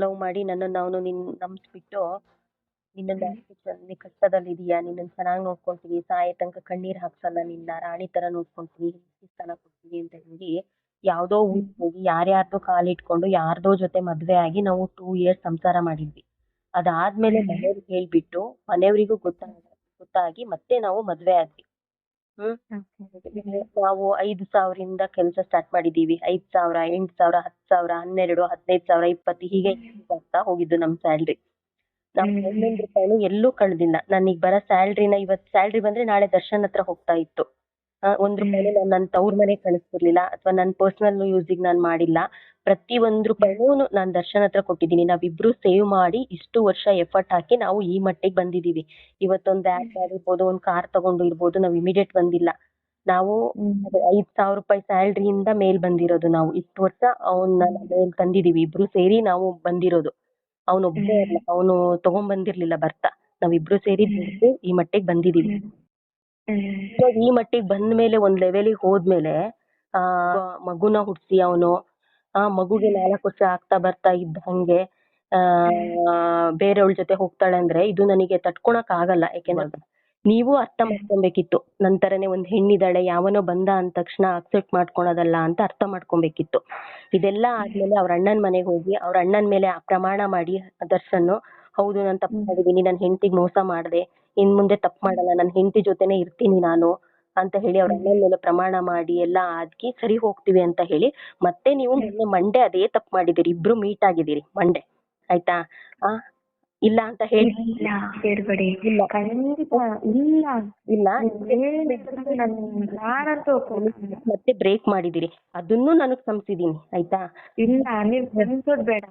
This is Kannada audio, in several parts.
ಲವ್ ಮಾಡಿ ನನ್ನನ್ನು ಅವನು ನಿನ್ ನಂಬಿಸ್ಬಿಟ್ಟು ನಿನ್ನ ಕಷ್ಟದಲ್ಲಿ ಕಷ್ಟದಲ್ಲಿದೀಯಾ ನಿನ್ನನ್ನು ಚೆನ್ನಾಗಿ ನೋಡ್ಕೊಂತೀನಿ ಸಾಯೋ ತನಕ ಕಣ್ಣೀರ್ ಹಾಕ್ಸಲ್ಲ ನಿನ್ನ ರಾಣಿ ತರ ನೋಡ್ಕೊಂತೀನಿ ಸ್ಥಾನ ಕೊಡ್ತೀನಿ ಅಂತ ಹೇಳಿ ಯಾವುದೋ ಊರಿಗೆ ಹೋಗಿ ಯಾರ್ಯಾರ್ದೋ ಕಾಲಿಟ್ಕೊಂಡು ಯಾರ್ದೋ ಜೊತೆ ಮದ್ವೆ ಆಗಿ ನಾವು ಟೂ ಇಯರ್ಸ್ ಸಂಸಾರ ಮಾಡಿದ್ವಿ. ಅದಾದ್ಮೇಲೆ ಮನೆಯವ್ರಿಗೆ ಹೇಳ್ಬಿಟ್ಟು ಮನೆಯವರಿಗೂ ಗೊತ್ತಾಗ ಗೊತ್ತಾಗಿ ಮತ್ತೆ ನಾವು ಮದ್ವೆ ಆದ್ವಿ. ಹ್ಮ್. ನಾವು ಐದು ಸಾವಿರದಿಂದ ಕೆಲಸ ಸ್ಟಾರ್ಟ್ ಮಾಡಿದೀವಿ. ಐದ್ ಸಾವಿರ ಎಂಟು ಸಾವಿರ ಹತ್ತು ಸಾವಿರ ಹನ್ನೆರಡು ಹದಿನೈದು ಸಾವಿರ ಇಪ್ಪತ್ತು ಹೀಗೆ ಆಗ್ತಾ ಹೋಗಿದ್ದು ನಮ್ ಸ್ಯಾಲ್ರಿ ನಾವು ಒಂದೊಂದು ರೂಪಾಯಿನೂ ಎಲ್ಲೂ ಕಳ್ದಿಲ್ಲ. ನನಗ್ ಬರೋ ಸ್ಯಾಲ್ರಿನ ಇವತ್ತು ಸ್ಯಾಲ್ರಿ ಬಂದ್ರೆ ನಾಳೆ ದರ್ಶನ್ ಹತ್ರ ಹೋಗ್ತಾ ಇತ್ತು. ಒಂದ್ ರೂಪಾಯಿನೂ ನಾನು ನನ್ನ ತವ್ರ ಮನೆಗೆ ಕಳಿಸ್ತಿರ್ಲಿಲ್ಲ ಅಥವಾ ನನ್ನ ಪರ್ಸನಲ್ ಯೂಸಿಗೆ ನಾನು ಮಾಡಿಲ್ಲ. ಪ್ರತಿ ಒಂದ್ ರೂಪಾಯಿನೂ ನಾನು ದರ್ಶನ್ ಹತ್ರ ಕೊಟ್ಟಿದ್ದೀನಿ. ನಾವಿಬ್ರು ಸೇವ್ ಮಾಡಿ ಇಷ್ಟು ವರ್ಷ ಎಫರ್ಟ್ ಹಾಕಿ ನಾವು ಈ ಮಟ್ಟಿಗೆ ಬಂದಿದೀವಿ. ಇವತ್ತೊಂದು ಆ್ಯಪ್ ಆಗಿರ್ಬೋದು ಒಂದು ಕಾರ್ ತಗೊಂಡು ಇರ್ಬೋದು ನಾವು ಇಮಿಡಿಯೇಟ್ ಬಂದಿಲ್ಲ. ನಾವು ಐದ್ ಸಾವಿರ ರೂಪಾಯಿ ಸ್ಯಾಲ್ರಿಯಿಂದ ಮೇಲ್ ಬಂದಿರೋದು ನಾವು. ಇಷ್ಟು ವರ್ಷ ಅವನ್ನ ಮೇಲ್ ತಂದಿದೀವಿ. ಇಬ್ರು ಸೇರಿ ನಾವು ಬಂದಿರೋದು. ಅವನೊಬ್ಬನೇ ಅಲ್ಲ. ಅವನು ತಗೊಂಡ್ಬಂದಿರ್ಲಿಲ್ಲ ಬರ್ತಾ ನಾವಿಬ್ರು ಸೇರಿ ದುಡ್ದು ಈ ಮಟ್ಟಿಗೆ ಬಂದಿದೀವಿ. ಇವಾಗ ಈ ಮಟ್ಟಿಗೆ ಬಂದ ಮೇಲೆ ಒಂದ್ ಲೆವೆಲಿಗೆ ಹೋದ್ಮೇಲೆ ಆ ಮಗುನ ಹುಟ್ಸಿ ಅವನು ಆ ಮಗುಗೆ ನಾಲ್ಕು ವರ್ಷ ಆಗ್ತಾ ಬರ್ತಾ ಇದ್ದ ಹಂಗೆ ಆ ಬೇರೆಯವ್ಳ ಜೊತೆ ಹೋಗ್ತಾಳೆ ಅಂದ್ರೆ ಇದು ನನಗೆ ತಡ್ಕೊಳಕ್ ಆಗಲ್ಲ. ಯಾಕೆಂದ್ರೆ ನೀವು ಅರ್ಥ ಮಾಡ್ಕೊಬೇಕಿತ್ತು. ನಂತರನೇ ತರನೇ ಒಂದ್ ಹೆಣ್ಣಿದಾಳೆ ಯಾವನೋ ಬಂದ ಅಂದ ತಕ್ಷಣ ಅಕ್ಸೆಪ್ಟ್ ಮಾಡ್ಕೊಳೋದಲ್ಲ ಅಂತ ಅರ್ಥ ಮಾಡ್ಕೊಬೇಕಿತ್ತು. ಇದೆಲ್ಲ ಆದ್ಮೇಲೆ ಅವ್ರ ಅಣ್ಣನ್ ಮನೆಗೆ ಹೋಗಿ ಅವ್ರ ಅಣ್ಣನ್ ಮೇಲೆ ಆ ಪ್ರಮಾಣ ಮಾಡಿ ದರ್ಶನ್ ಹೌದು ನಾನು ತಪ್ಪು ಮಾಡಿದೀನಿ ನನ್ನ ಹೆಂಡತಿಗೆ ಮೋಸ ಮಾಡ್ದೆ ಇನ್ ಮುಂದೆ ತಪ್ಪು ಮಾಡಲ್ಲ ನನ್ನ ಹೆಂಡತಿ ಜೊತೆನೆ ಇರ್ತೀನಿ ನಾನು ಅಂತ ಹೇಳಿ ಅವ್ರ ಅಣ್ಣನ್ ಮೇಲೆ ಪ್ರಮಾಣ ಮಾಡಿ ಎಲ್ಲ ಆದ್ಕಿ ಸರಿ ಹೋಗ್ತೀವಿ ಅಂತ ಹೇಳಿ ಮತ್ತೆ ನೀವು ಮೊನ್ನೆ ಮಂಡೆ ಅದೇ ತಪ್ಪು ಮಾಡಿದಿರಿ ಇಬ್ರು ಮೀಟ್ ಆಗಿದ್ದೀರಿ ಮಂಡೆ ಆಯ್ತಾ? ಆ ಇಲ್ಲ ಅಂತ ಹೇಳಿ ಇಲ್ಲ ಹೇಳ್ಬೇಡಿ ಇಲ್ಲ. ಖಂಡಿತ ಇಲ್ಲ. ಇಲ್ಲ. ನನ್ ನಾನಂತೂ ಮತ್ತೆ ಬ್ರೇಕ್ ಮಾಡಿದಿರಿ ಅದನ್ನು ನನಗ್ ಸಂಸಿದೀನಿ ಆಯ್ತಾ? ಇಲ್ಲ ನೀವ್ ಬೇಡ.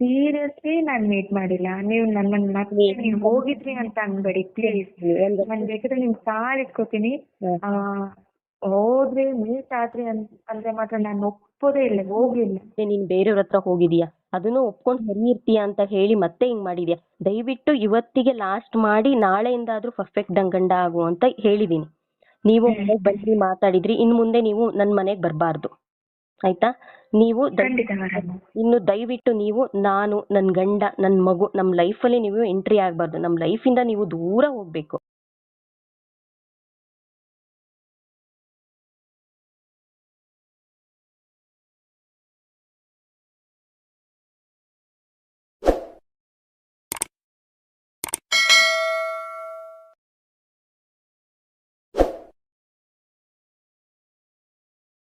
ಸೀರಿಯಸ್ಲಿ ನಾನ್ ಮೀಟ್ ಮಾಡಿಲ್ಲ. ನೀವ್ ನನ್ನನ್ ಮತ್ತೆ ನೀವ್ ಹೋಗಿದ್ರಿ ಅಂತ ಅನ್ಬೇಡಿ please. ನಾನ್ ಬೇಕಿದ್ರೆ ನಿಮ್ ಕಾಲ್ ಇಟ್ಕೋತೀನಿ. ಆ ಹೋದ್ರಿ ಮೀಟ್ ಆದ್ರಿ ಅಂದ್ರೆ ಮಾತ್ರ ನಾನ್ ಒಪ್ಪೋದೇ ಇಲ್ಲ ಹೋಗಿಲ್ಲ ಮತ್ತೆ ನೀನ್ ಬೇರೆಯವ್ರ ಹತ್ರ ಹೋಗಿದೀಯಾ? ಅದನ್ನು ಒಪ್ಕೊಂಡ್ ಸರಿ ಇರ್ತೀಯಾ ಅಂತ ಹೇಳಿ ಮತ್ತೆ ಹಿಂಗ್ ಮಾಡಿದ್ಯಾ? ದಯವಿಟ್ಟು ಇವತ್ತಿಗೆ ಲಾಸ್ಟ್ ಮಾಡಿ ನಾಳೆಯಿಂದಾದ್ರೂ ಪರ್ಫೆಕ್ಟ್ ಗಂಡ ಆಗು ಅಂತ ಹೇಳಿದೀನಿ. ನೀವು ಮನೆಗ್ ಬಂದ್ರಿ ಮಾತಾಡಿದ್ರಿ ಇನ್ ಮುಂದೆ ನೀವು ನನ್ ಮನೆಗ್ ಬರ್ಬಾರ್ದು. ಆಯ್ತಾ? ನೀವು ಇನ್ನು ದಯವಿಟ್ಟು ನೀವು ನಾನು ನನ್ ಗಂಡ ನನ್ ಮಗು ನಮ್ ಲೈಫಲ್ಲಿ ಅಲ್ಲಿ ನೀವು ಎಂಟ್ರಿ ಆಗ್ಬಾರ್ದು. ನಮ್ ಲೈಫಿಂದ ಇಂದ ನೀವು ದೂರ ಹೋಗ್ಬೇಕು.